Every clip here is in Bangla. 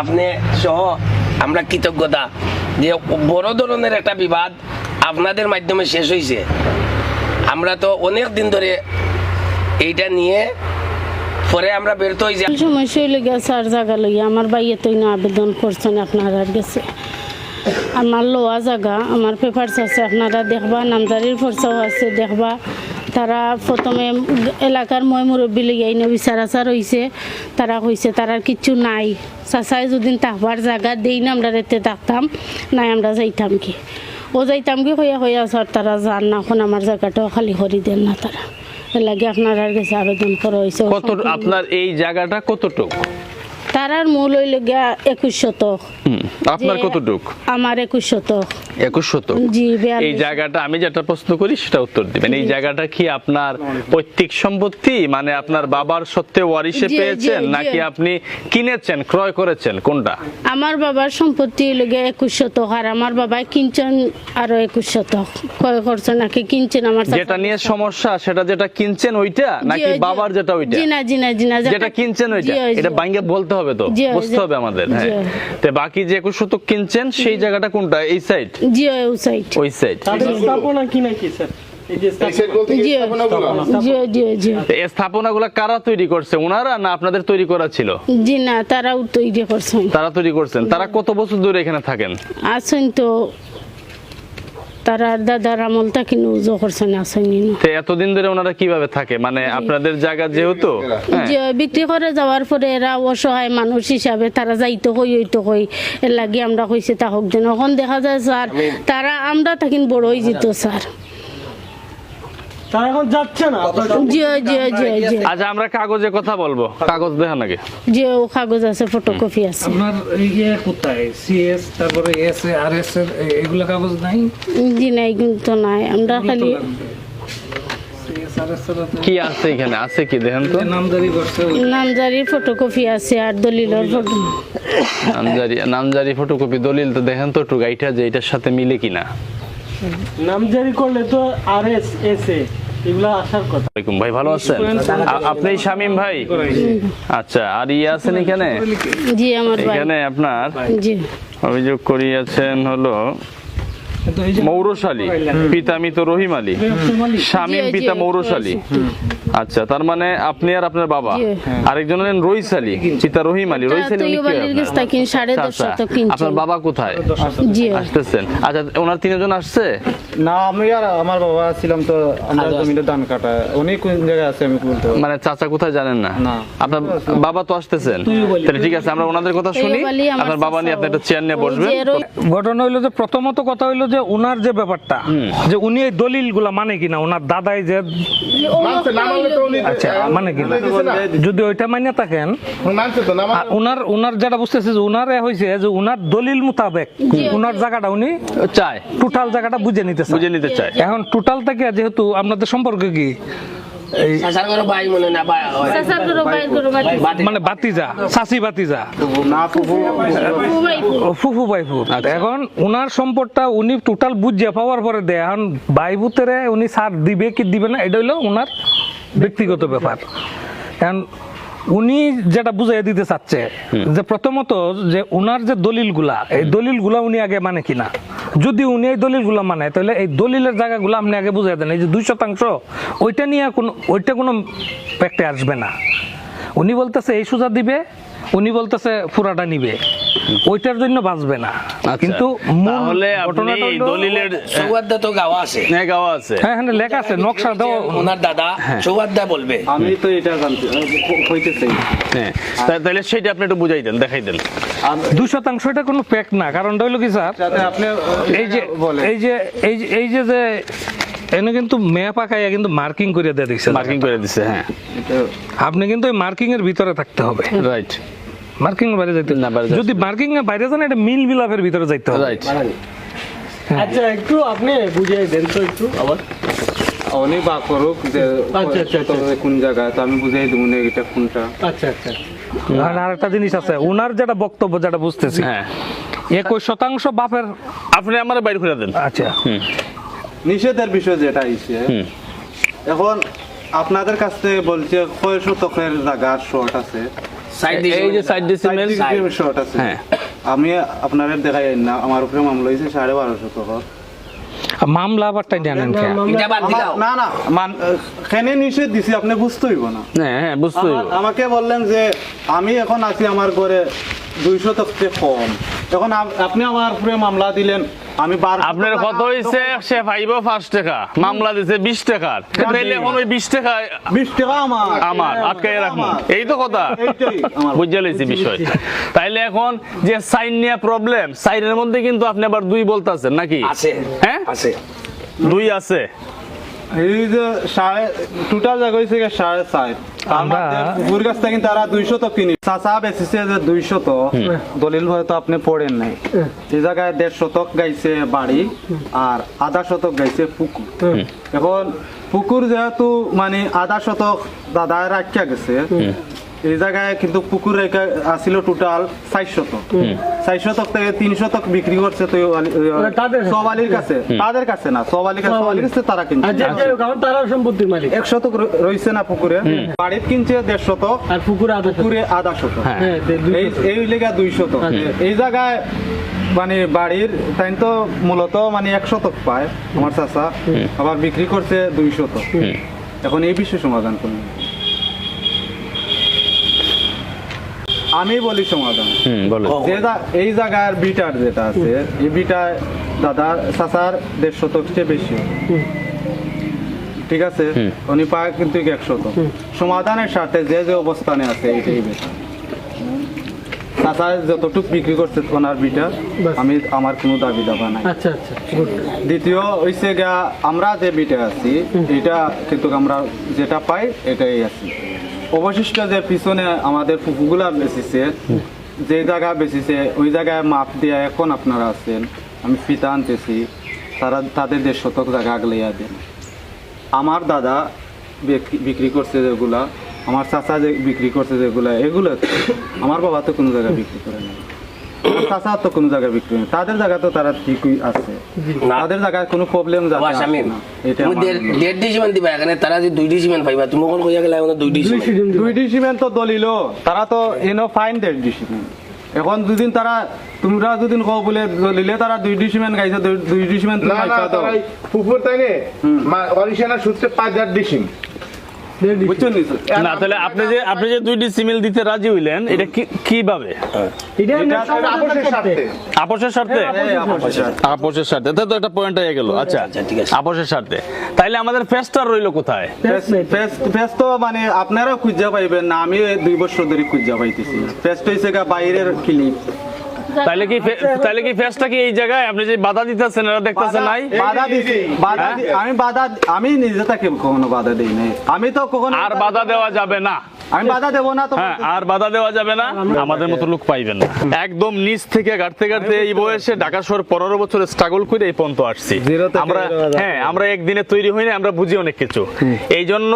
আপনি সহ আমরা কৃতজ্ঞতা যে বড় ধরনের একটা বিবাদ আপনাদের মাধ্যমে শেষ হয়েছে আমরা তো অনেক দিন ধরে এইটা নিয়ে পরে আমরা হয়েছি সমস্যা হইলে গেছে আর জায়গা লইয়া, আমার বাইয়ে তো না আবেদন করছেন, আপনারা আর গেছে। আমার লোয়া জায়গা, আমার পেপারস আছে, আপনারা দেখবা নামজারির ফর্সাও আছে, দেখবা। তারা প্রথমে এলাকার মই মুরব্বী লইয়া এনে বিচার আচার হয়েছে তারা কইছে তারার কিচ্ছু নাই। চাচাই যদি তাহবার জায়গা দেই না আমরা রেতে থাকতাম নাই আমরা যাইতাম কি? ও যাইতাম কি? হইয়া হইয়া স্যার তারা যান না এখন আমার জায়গাটাও খালি করি দেন না তারা লাগে আপনারা কাছে আবেদন করা হয়েছে কত আপনার এই জায়গাটা কতটুক? তারার মূল হইল গিয়া একুশ শতক। হুম, আপনার কতটুক? আমার একুশ শতক। একুশ শতক? জি এই জায়গাটা আমি যেটা প্রশ্ন করি সেটা উত্তর দিবেন। এই জায়গাটা কি আপনার পৈতৃক সম্পত্তি? মানে আপনার বাবার সত্ত্বে ওয়ারিশে পেয়েছেন? নাকি আপনি কিনেছেন ক্রয় করেছেন? কোনটা? আমার বাবার সম্পত্তি হইল গিয়া একুশ শতক আর আমার বাবাই কিনছেন আরও একুশ শতক। কয় করছেন নাকি কিনছেন আমার যেটা নিয়ে সমস্যা সেটা যেটা কিনছেন ওইটা? নাকি। বাবার যেটা ওইটা? জি না জি না জি না যেটা কিনছেন ওইটা। এটা বাইঙ্গে বলতে হবে তো? বুঝতে হবে আমাদের হ্যাঁ। তো বাকি যে একুশ শতক কিনছেন সেই জায়গাটা কোনটা? এই সাইড জি ওই সাইড ওই সাইড স্থাপনা কি নাকি স্যার? এই যে স্থাপনা- জি জি জি। জি এই স্থাপনাগুলো কারা তৈরি করছে? ওনারা না আপনাদের তৈরি করা ছিল? জি না তারাও তৈরি করছেন। তারা তৈরি করছেন। তারা কত বছর ধরে এখানে থাকেন? আছেন তো তারা দাদার আমল করছেন আসেনি না। তো এতদিন ধরে ওনারা কীভাবে থাকে? মানে আপনাদের জায়গা যেহেতু? হ্যাঁ, বিক্রি করে যাওয়ার পরে এরা অসহায় মানুষ হিসাবে তারা যাইতো কই হইতো কই এর লাগে আমরা কইছে তা হোক যেন। এখন দেখা যায় স্যার তারা আমরা থাকিন বড় হয়ে যেত স্যার। তারা এখন যাচ্ছে না। জি জি জি জি আচ্ছা আমরা কাগজে কথা বলব। কাগজ দেখা নাকি যে ও কাগজ আছে ফটোকপি আছে। আপনার ইয়ে কোথায়? সিএস তারপরে এস আর এস এর এ- এগুলো কাগজ নাই? জি নাই কিন্তু নাই। আমরা খালি কি আছে এখানে? আছে কি? দেখেন তো। নামজারি করছে নামজারির ফটোকপি আছে আর দলিলের ফটো নামজারি নামজারি ফটোকপি দলিল তো দেখেন তো একটু গাইটা যে এটার সাথে মিলে কিনা। নামজারি করলে তো আর এস এস এ এগুলো আসার কথা। ভাই ভালো আছেন? আপনি শামিম ভাই? আচ্ছা আর ইয়ে আছেন এখানে? জি আমার এখানে আপনার? অভিযোগ করিয়াছেন হলো মৌরশালী। পিতা মৃত রহিম আলী। জি, পিতা মৌরশালী। আচ্ছা তার মানে আপনি আর আপনার বাবা। আরেকজন হলেন রইস আলী পিতা রহিম আলী। রইস আলী আপনার? আচ্ছা, কিনছেন আপনার বাবা কোথায়? আসতেছেন। আচ্ছা ওনার তিনজন আসছে? না আমি আর আমার বাবা ছিলাম তো আমরা জমিতে ধান কাটা। উনি কোন জায়গায় আছে আমি বলতে মানে চাচা কোথায় জানেন না? না। আপনার বাবা তো আসতেছেন। তাহলে ঠিক আছে আমরা ওনাদের কথা শুনি। আপনার বাবা নিয়ে আপনি একটা চেয়ার নিয়ে বসবেন। ঘটনা হইল যে প্রথমত কথা হইল যে উনার যে ব্যাপারটা যে উনি এই দলিলগুলা মানে কিনা ওনার দাদাই যে আচ্ছা মানে কিনা। যদি ওইটা মানে থাকেন ওনার উনার উনার যেটা বুঝতেছে যে উনার হয়েছে যে উনার দলিল মোতাবেক উনার জায়গাটা উনি চায়। টোটাল জায়গাটা বুঝে নিতে বুঝে নিতে চায়। এখন টোটাল থেকে যেহেতু আপনাদের সম্পর্কে কি মনে না ভাই। চাচার ঘরে বাইর ঘরে বাতি। বাতিজা চাষি বাতিজা। ফুফু। বাইফু এখন উনার সম্পদটা উনি টোটাল বুঝিয়ে পাওয়ার পরে দেয়। এখন বাইবুতেরে উনি সার দিবে কি দিবে না এটা হইল উনার ব্যক্তিগত ব্যাপার। এখন উনি যেটা বুঝাই দিতে চাচ্ছে যে প্রথমত যে উনার যে দলিলগুলা এই দলিলগুলা উনি আগে মানে কিনা? যদি উনি এই দলিলগুলা মানে তাহলে এই দলিলের জায়গাগুলো আপনি আগে বুঝাই দেন। এই যে দুই শতাংশ ওইটা নিয়ে কোনো ওইটা কোনো প্যাক্টে আসবে না। উনি বলতেছে এই সুজা দিবে। উনি বলতেছে পুরাটা নিবে। ওইটার জন্য বাঁচবে না। আচ্ছা, কিন্তু তাহলে আপনি এই দলিলের তো গাওয়া আছে। হ্যাঁ, গাওয়া আছে। হ্যাঁ হ্যাঁ লেখা আছে নকশা দাও ওনার দাদা সৌহার্দ্য বলবে। আমি তো এটা জানতে হইতে চাই হ্যাঁ তাহলে সেটা আপনি একটু বুঝাই দেন দেখাই দেন। দুই শতাংশ এটা কোনো প্যাক না কারণ হইল কি স্যার? আপনি এই যে এই যে এই যে যে এনে কিন্তু মেয়া পাকাইয়া কিন্তু মার্কিং করে দিয়ে দিচ্ছে মার্কিং করে দিছে হ্যাঁ। আপনি কিন্তু ওই মার্কিং এর ভিতরে থাকতে হবে। রাইট মার্কিং এর বাইরে যাইতে না, যদি মার্কিং এর বাইরে যান এটা মিল বিলাপের ভিতরে যাইতে হবে। রাইট আচ্ছা একটু আপনি বুঝিয়ে দেন তো একটু আবার। উনি বা করুক যে আচ্ছা, আচ্ছা, আচ্ছা। কোন জায়গায় তো আমি বুঝাই দেবো না এটা কোনটা। আচ্ছা আচ্ছা। আর আরেকটা জিনিস আছে। উনার যেটা বক্তব্য যেটা বুঝতেছি হ্যাঁ। একুশ শতাংশ বাপের আপনি আমার বাইর করে দেন। আচ্ছা। নিষেধের বিষয় যেটা আইছে এখন আপনাদের কাছ থেকে বলছে কয় শতকের জায়গার শর্ট আছে। এই যে সাইড ডিসিমেল শর্ট আছে। হ্যাঁ। আমি আপনাদের দেখাই না আমার উপরে মামলা হয়েছে সাড়ে বারোশো টাকা। মামলা জানেন না না মান খেনে নিষেধ দিছি আপনি বুঝতে হইব না। হ্যাঁ হ্যাঁ বুঝতে হইব। আমাকে বললেন যে আমি এখন আছি আমার ঘরে দুইশো থেকে কম। এখন আপনি আমার উপরে মামলা দিলেন আমি আপনার কত হয়েছে সে পাইব পাঁচ টাকা। মামলা দিছে বিশ টাকার তাইলে এখন ওই বিশ টাকা বিশ টাকা আমার। আমার আটকাই রাখব আমার। এই তো কথা। বুঝে বিষয়। তাইলে এখন যে সাইন নিয়ে প্রবলেম সাইনের মধ্যে কিন্তু আপনি আবার দুই বলতেছেন নাকি? হ্যাঁ? আছে। দুই আছে। এই যে সাড়ে টোটাল জায়গা হয়েছে সাড়ে চার। আমরা- পুকুর গাছ থেকে তারা দুইশো তো কিনি। চাচা বেচিছে যে দুইশো তো। দলিল হয়তো আপনি পড়েন নাই। এই জায়গায় দেড় শতক গাইছে বাড়ি আর আধা শতক গাইছে পুকুর। এখন পুকুর যেহেতু মানে আধা শতক দাদায় রাখিয়া গেছে এই জায়গায় কিন্তু পুকুর রেখা আসিল টোটাল শতক শতক থেকে তিন শতক বিক্রি করছে তো তাদের কাছে? কাছে। তাদের কাছে না সবালির কাছে সবালির কাছে তারা কিনছে। সম্পত্তির মালিক। এক শতক র- রইছে না পুকুরে। বাড়ির কিনছে দেড় শতক আর পুকুর পুকুরে আধা শতক। হ্যাঁ। হ্যাঁ দুই এই এই লেগা দুই শতক। এই জায়গায় মানে বাড়ির তাই তো মূলত মানে এক শতক পায় আমার চাচা। আবার বিক্রি করছে দুই শতক। এখন এই বিষয়ে সমাধান করুন। আমি বলি সমাধান। এই জায়গার বিটার যেটা আছে এই বিটা দাদার চাচার দেড় শতক চেয়ে বেশি। ঠিক আছে? উনি পায় কিন্তু এক শতক সমাধানের সাথে যে যে অবস্থানে আছে এইটাই বেশি চাচা যতটুক বিক্রি করছে ওনার বিটা আমি আমার কোনো দাবি দাবা নাই। আচ্ছা আচ্ছা দ্বিতীয় হইছে গা আমরা যে বিটা আছি এটা কিন্তু আমরা যেটা পাই এটাই আছি। অবশিষ্ট যে পিছনে আমাদের পুকুরগুলা বেঁচেছে, যে জায়গা বেঁচেছে, ওই জায়গায় মাপ দিয়ে এখন আপনারা আছেন। আমি ফিতা আনতেছি, তারা, তাদের দেড় শতক জায়গা আগলাইয়া দেন। আমার দাদা বিক্রি করছে যেগুলা, আমার চাচা যে বিক্রি করছে যেগুলা, এগুলো, আমার বাবা তো কোনো জায়গায় বিক্রি করে না চাচা তো কোনো জায়গায় বিক্রি করে তাদের জায়গা তো তারা ঠিকই আছে। তাদের জায়গায় কোনো প্রবলেম আসে না। এটা দেড় মনে ডিসিমেন দিবা এখানে তারা যে দুই ডিসিমেন পাইবা তুমি কোন কইয়া গেলে দুই ডিসিমেন দুই ডিসিমেন্ট তো দলিল। তারা তো এনো ফাইন দেড় ডিসিমেন্ট এখন দুদিন তারা তোমরা দুদিন কও বলে দলিলে তারা দুই ডিসিমেন্ট গাইছে দুই- দুই ডিসিমেন্ট না না তারা এই পুকুর তাইনে অরিশানা সূত্রে পাঁচ হাজার ডিসিম বুঝছ নিছো না তাহলে আপনি যে আপনি যে দুইটি সিমিল দিতে রাজি হইলেন এটা কীভাবে? এটা এটা আপোষের স্বার্থে। আপোষের তো একটা পয়েন্ট হয়ে গেল। আচ্ছা আচ্ছা, ঠিক আছে। আপোষের স্বার্থে। তাইলে আমাদের ফেস্টার রইল কোথায়? ফেস- ফেস তো মানে আপনারাও খুঁজা পাইবেন না আমি দুই বছর ধরে খুঁজা পাইতেছি ফেস্ট হয়েছে গা বাইরের ক্লিপ তাইলে কি তাহলে কি ফেসটা কি এই জায়গায়? আপনি যে বাধা দিতেছেন এরা দেখতেছেন নাই? বাধা দিছি। বাধা আমি বাধা আমি নিজে থাকি কখনো বাধা দেই নাই। আমি তো কখনো আর বাধা দেওয়া যাবে না। আমি বাধা দেবো না হ্যাঁ আর বাধা দেওয়া যাবে না। আমাদের মতো লোক পাইবেন না। একদম নিচ থেকে গাড়তে গাড়তে এই বয়সে ঢাকা শহর পনেরো বছর স্ট্রাগল করে এই পর্যন্ত আসছি। আমরা হ্যাঁ আমরা একদিনে তৈরি হই না আমরা বুঝি অনেক কিছু। এই জন্য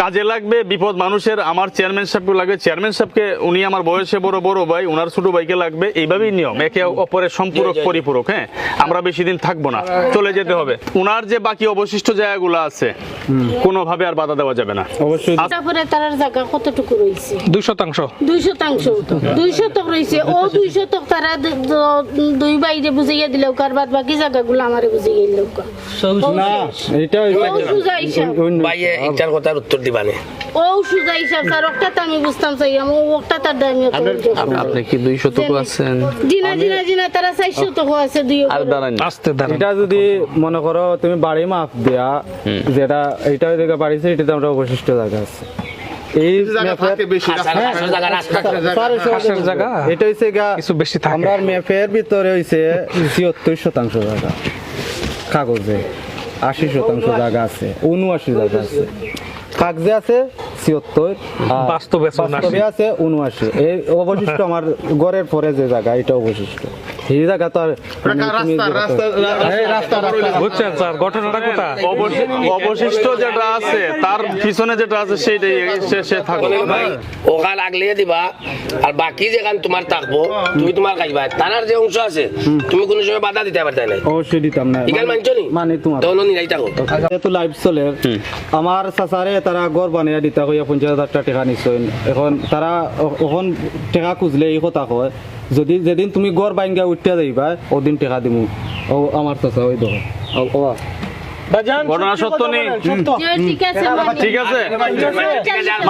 কাজে লাগবে বিপদ মানুষের। আমার চেয়ারম্যান সাহেবকে লাগবে। চেয়ারম্যান সাহেবকে উনি আমার বয়সে বড় বড় ভাই ওনার ছোট ভাইকে লাগবে। এইভাবেই নিয়ম। একে অপরের সম্পূরক। পরিপূরক হ্যাঁ। আমরা বেশি দিন থাকব না। চলে যেতে হবে। ওনার যে বাকি অবশিষ্ট জায়গাগুলো আছে কোনোভাবে আর বাধা দেওয়া যাবে না। অবশ্যই। তারপরে তার জায়গা কতটুকু রয়েছে? দুই শতাংশ। দুই শতাংশ। দুই শতক রয়েছে। ও দুই শতক তারা দুই বাইরে বুঝাইয়া দিলেও কার বাদ বাকি জায়গাগুলো আমারে বুঝাইয়া দিলেও এটা আপনি কি দুই শতক আছেন? জিনা জিনা জিনা তারা চার শতক আছে দুই এটা যদি মনে করো তুমি বাড়ি মাপ দেয়া যেটা জায়গা বাড়িছে এটাতে আমরা অবশিষ্ট জায়গা আছে। এই জায়গা এটা হইছে গা কিছু বেশি থাকে। আমরা ম্যাপের ভিতরে হইছে ছিয়াত্তর শতাংশ জায়গা। কাগজে আশি শতাংশ জায়গা আছে উনআশি জায়গা আছে। কাগজে আছে ছিয়াত্তর আর বাস্তবে আছে বাস্তবে আছে উনআশি এই অবশিষ্ট আমার গড়ের পরে যে জায়গা এটা অবশিষ্ট। এই জায়গা তো আর মানে তুমি রাস্তা রাস্তা রাস্তা বুঝছেন স্যার ঘটনাটা কোথা অবশিষ্ট যেটা আছে তার পিছনে যেটা আছে সেইটাই সে- সে থাকবে ওখান আগলিয়ে দিবা আর বাকি যেখান তোমার থাকব তুমি তোমার খাইবা তার যে অংশ আছে তুমি কোনো সময় বাধা দিতে পারতে অবশ্যই দিতাম না। ইগান মানছো নি? মানে তোমার লাইভ চলে আমার চাচারে তারা গড় বানিয়ে দিতা কইয়া পঞ্চাশ হাজার টাকা টেকা নিশ্চয়। এখন তারা এখন টেকা খুঁজলে এই কথা কয়। যদি যেদিন তুমি গড় বাইঙ্গা উঠতে যাইবা, ওদিন টেকা দিমু। ও, আমার চাচা ওই দেখো ও- ঘটনা সত্য নেই। ঠিক আছে। ঠিক আছে?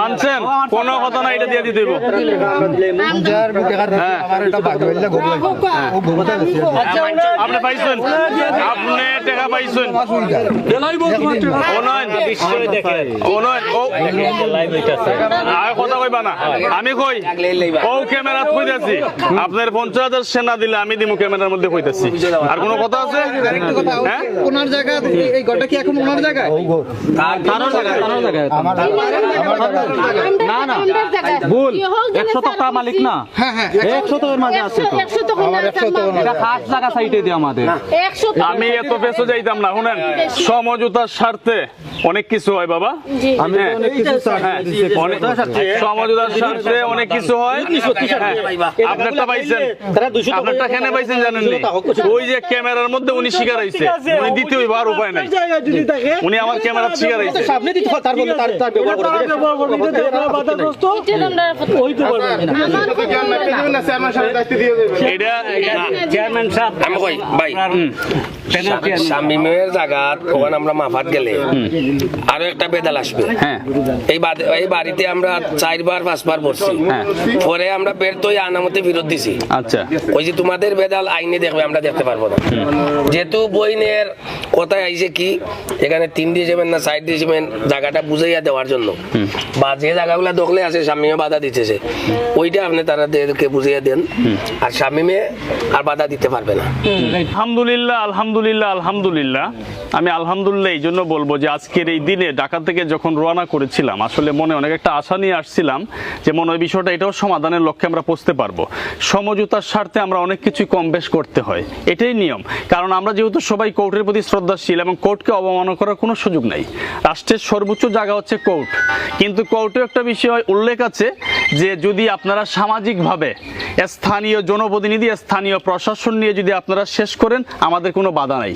মানছেন? কোনো কথা না এটা দিয়ে দিতে হইব। হ্যাঁ। ওরা আপনি পাইছেন? আপনি টাকা পাইছেন? ও নয় ও নয় ও আর কথা কইবা না। আমি কই? ও ক্যামেরাত কইতাছি আপনার পঞ্চাশ হাজার সেনা দিলে আমি দিমু ক্যামেরার মধ্যে কইতাছি আর কোনো কথা আছে? হ্যাঁ? জায়গা ঘরটা কি এখন ওনার জায়গায়? না না। ভুল। মালিক না। হ্যাঁ হ্যাঁ একশো তো এর মাঝে আছে তো। এটা খাস জায়গা সাইটে দিয়ে আমাদের। আমি এত পেছো যাইতাম না শুনেন। সমঝোতার স্বার্থে অনেক কিছু হয় বাবা। জি। আমি তো অনেক কিছু হ্যাঁ, সমঝোতার স্বার্থে। অনেক কিছু হয়। হ্যাঁ, আপনারটা পাইছেন? আপনারটা কেন পাইছেন জানেন নি? ওই যে ক্যামেরার মধ্যে উনি শিকার হইছে। উনি আর উপায় নাই। জায়গা যদি থাকে উনি আমার ক্যামেরা শিকার হইছে সামনে দিতে হয়, তারপর তার তার ব্যবহার তারা ব্যবহার করবে এটা আপনারা বাধাগ্রস্ত হইতে পারবে না আমার কথা না। চেয়ারম্যান সাহেব দায়িত্ব দিয়ে দেবে এটা চেয়ারম্যান সাহেব আমি কই ভাই শামিমের জায়গাত ওখানে আমরা মাফাত গেলে আরও একটা বেদাল আসবে হ্যাঁ এই এই বাড়িতে আমরা চারবার পাঁচবার পড়ছি পরে আমরা বের তো আনামতে ফেরত দিছি আচ্ছা ওই যে তোমাদের বেদাল আইনে দেখবে আমরা দেখতে পারব না যেহেতু বইনের কথায় আইছে কি এখানে তিন দিয়েছিলেন না সাইড দিয়েছিলেন জায়গাটা বুঝাইয়া দেওয়ার জন্য। বা যে জায়গাগুলো দখলে আছে স্বামীমে বাধা দিতেছে। ওইটা আপনি তাদেরকে বুঝিয়ে দেন। আর স্বামীমে আর বাধা দিতে পারবে না। আলহামদুলিল্লাহ আলহামদুলিল্লাহ আলহামদুলিল্লাহ। আমি আলহামদুলিল্লাহ এই জন্য বলব যে আজকের এই দিনে ঢাকা থেকে যখন রওনা করেছিলাম আসলে মনে অনেক একটা আশা নিয়ে আসছিলাম যে মনে হয় বিষয়টা এটাও সমাধানের লক্ষ্যে আমরা পৌঁছতে পারব। সমঝোতার স্বার্থে আমরা অনেক কিছুই কম বেশ করতে হয়। এটাই নিয়ম। কারণ আমরা যেহেতু সবাই কোর্টের প্রতি শ্রদ্ধাশীল এবং কোর্টকে অবমাননা করার কোনো সুযোগ নাই। রাষ্ট্রের সর্বোচ্চ জায়গা হচ্ছে কোর্ট। কিন্তু কোর্টে একটা বিষয় উল্লেখ আছে যে যদি আপনারা সামাজিকভাবে স্থানীয় জনপ্রতিনিধি, স্থানীয় প্রশাসন নিয়ে যদি আপনারা শেষ করেন, আমাদের কোনো বাধা নাই।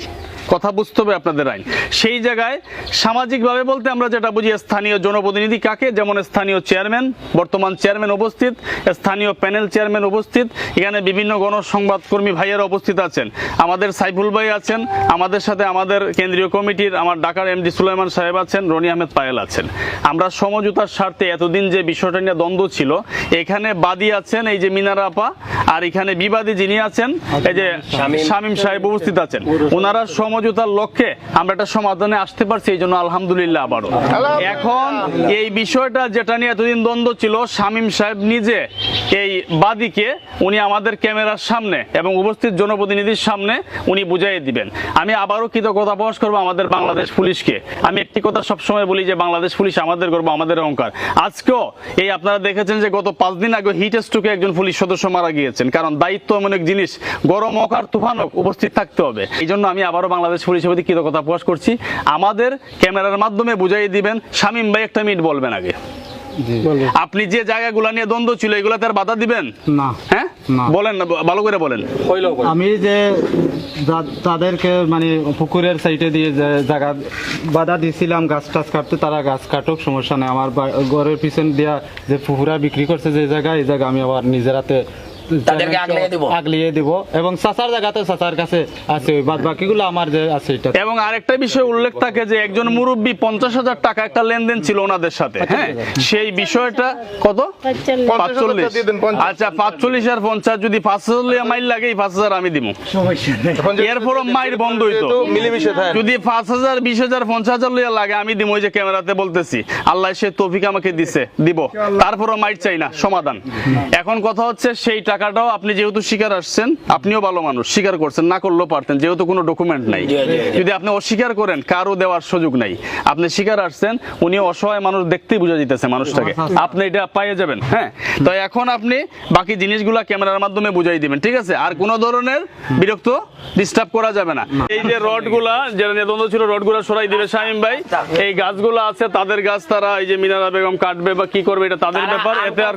কথা বুঝতে হবে আপনাদের আইন সেই জায়গায় সামাজিকভাবে বলতে আমরা যেটা বুঝি স্থানীয় জনপ্রতিনিধি কাকে? যেমন স্থানীয় চেয়ারম্যান বর্তমান চেয়ারম্যান উপস্থিত স্থানীয় প্যানেল চেয়ারম্যান উপস্থিত এখানে বিভিন্ন গণসংবাদকর্মী ভাইয়েরা উপস্থিত আছেন। আমাদের সাইফুল ভাই আছেন আমাদের সাথে আমাদের কেন্দ্রীয় কমিটির আমার ঢাকার এমডি সুলাইমান সাহেব আছেন রনি আহমেদ পায়েল আছেন। আমরা সমঝোতার স্বার্থে এতদিন যে বিষয়টা নিয়ে দ্বন্দ্ব ছিল এখানে বাদী আছেন এই যে মিনারা আপা আর এখানে বিবাদী যিনি আছেন এই যে শামীম। শামীম সাহেব উপস্থিত আছেন। ওনারা সমঝোতার লক্ষ্যে আমরা একটা সমাধানে আসতে পারছি এই জন্য আলহামদুলিল্লাহ আবারও। এখন এই বিষয়টা যেটা নিয়ে এতদিন দ্বন্দ্ব ছিল শামীম সাহেব নিজে এই বাদীকে উনি আমাদের ক্যামেরার সামনে এবং উপস্থিত জনপ্রতিনিধির সামনে উনি বুঝাই দিবেন। আমি আবারও কৃতজ্ঞতা প্রকাশ করব আমাদের বাংলাদেশ পুলিশকে। আমি একটি কথা সবসময় বলি যে বাংলাদেশ পুলিশ আমাদের গর্ব আমাদের অহংকার। আজকেও এই আপনারা দেখেছেন যে গত পাঁচ দিন আগে হিট স্ট্রোকে একজন পুলিশ সদস্য মারা গিয়েছেন কারণ দায়িত্ব এমন এক জিনিস গরম হোক আর তুফান হোক উপস্থিত থাকতে হবে। এই জন্য আমি আবারও বাংলাদেশ পুলিশের প্রতি কৃতজ্ঞতা প্রকাশ করছি। আমাদের ক্যামেরার মাধ্যমে বুঝাই দিবেন শামীম ভাই একটা মিনিট বলবেন আগে। আপনি যে জায়গাগুলো নিয়ে দ্বন্দ্ব ছিল এগুলাতে আর বাধা দিবেন? না। হ্যাঁ? না। বলেন না ভালো করে বলেন। আমি যে তাদেরকে মানে পুকুরের সাইডে দিয়ে যে জায়গা বাধা দিছিলাম গাছ টাছ কাটতে তারা গাছ কাটুক সমস্যা নেই। আমার ঘরের পিছন দিয়া যে পুকুরা বিক্রি করছে যে জায়গা এই জায়গা আমি আবার নিজের হাতে তাদেরকে আগলিয়ে দিব। আগলিয়ে দিব। এবং চাচার জায়গাতে চাচার কাছে আছে ওই বাদ বাকিগুলো আমার যে আছে এটা। এবং আরেকটা বিষয় উল্লেখ থাকে যে একজন মুরব্বী পঞ্চাশ হাজার টাকা একটা লেনদেন ছিল ওনাদের সাথে হ্যাঁ? সেই বিষয়টা কত? পাঁচচল্লিশ। পাঁচচল্লিশ। দিয়ে দেন, পঞ্চাশ। আচ্ছা পাঁচচল্লিশ আর পঞ্চাশ যদি পাঁচ হাজার মাইল লাগে পাঁচ হাজার আমি দিব। এরপরও মাইর বন্ধ হইতো যদি পাঁচ হাজার বিশ হাজার পঞ্চাশ হাজার লইয়া লাগে আমি দিব ওই যে ক্যামেরাতে বলতেছি। আল্লাহ সে তৌফিক আমাকে দিছে দিব। তারপরও মাইট চাই না সমাধান। এখন কথা হচ্ছে সেই টাকা টাকাটাও আপনি যেহেতু শিকার আসছেন আপনিও ভালো মানুষ স্বীকার করছেন না করলেও পারতেন যেহেতু কোনো ডকুমেন্ট নাই। যদি আপনি অস্বীকার করেন কারও দেওয়ার সুযোগ নাই। আপনি স্বীকার আসছেন উনি অসহায় মানুষ দেখতেই বোঝা যেতেছে মানুষটাকে। আপনি এটা পাইয়ে যাবেন হ্যাঁ? তো এখন আপনি বাকি জিনিসগুলা ক্যামেরার মাধ্যমে বুঝাই দিবেন ঠিক আছে? আর কোনো ধরনের বিরক্ত ডিস্টার্ব করা যাবে না। এই যে রডগুলা যেটা নির্দ্বন্দ্ব ছিল রডগুলা সরাই দিবে শামিম ভাই। এই গাছগুলো আছে তাদের গাছ তারা এই যে মিনারা বেগম কাটবে বা কি করবে এটা তাদের ব্যাপার এতে আর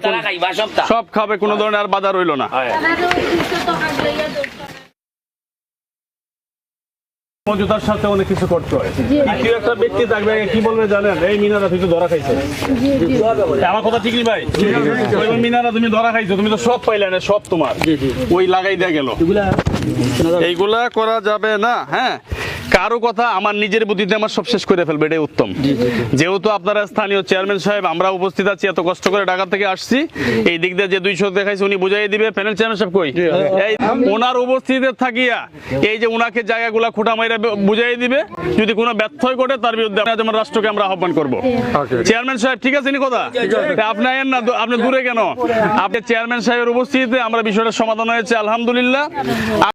সব খাবে কোনো ধরনের আর বাধা রইল না। মজুদার সাথে অনেক কিছু করতে হয়। কেউ একটা ব্যক্তি থাকবে কি বলবে জানেন? এই মিনারা তুই তো ধরা খাইছো। আমার কথা ঠিক নেই ভাই? মিনারা তুমি ধরা খাইছো তুমি তো সব পাইলে না সব তোমার। ওই লাগাই দেয়া গেল। এইগুলা করা যাবে না হ্যাঁ? কারও কথা আমার নিজের বুদ্ধিতে আমার সব শেষ করে ফেলবে এটাই উত্তম। যেহেতু আপনারা স্থানীয় চেয়ারম্যান সাহেব আমরা উপস্থিত আছি এত কষ্ট করে ঢাকা থেকে আসছি। এই দিক দিয়ে যে দুইশো দেখাইছে উনি বুঝাই দিবে। প্যানেল চেয়ারম্যান সাহেব কই? এই ওনার উপস্থিতিতে থাকিয়া এই যে ওনাকে জায়গাগুলা খুঁটা মাইরা বুঝাই দিবে যদি কোনো ব্যর্থই ঘটে তার বিরুদ্ধে আমরা যেমন রাষ্ট্রকে আমরা আহ্বান করব। চেয়ারম্যান সাহেব ঠিক আছে নি কথা? আপনি আয়েন না আপনি দূরে কেন? আপনি চেয়ারম্যান সাহেবের উপস্থিতিতে আমরা বিষয়টা সমাধান হয়েছে আলহামদুলিল্লাহ।